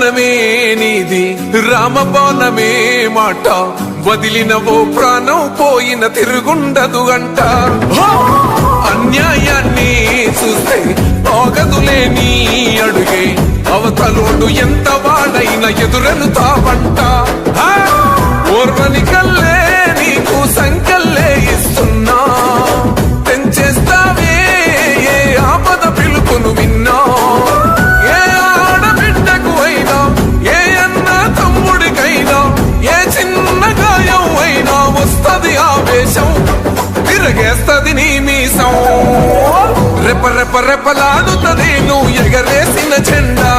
ప్రాణమే నీది రామబాణమే మాట. వదిలినవో ప్రాణం పోయిన తిరుగుండదు అంట అన్యాయాన్ని చూస్తే ఆగదులే నీ అడుగే. అవతలోడు ఎంత వాడైన ఎదురను తావంట ఎగేస్తది నీ మీసం. రెప రెప రెపలాడుతది నువ్వు ఎగరేసిన చెండా.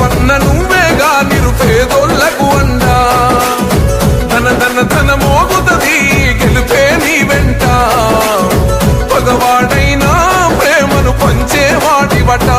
పన్న నువ్వేగా నిరుపేదోళ్ళకు అండా. ధన ధన ధన మోగుతది గెలిపే నీ వెంట. పగవాడైనా ప్రేమను పంచేవాడివట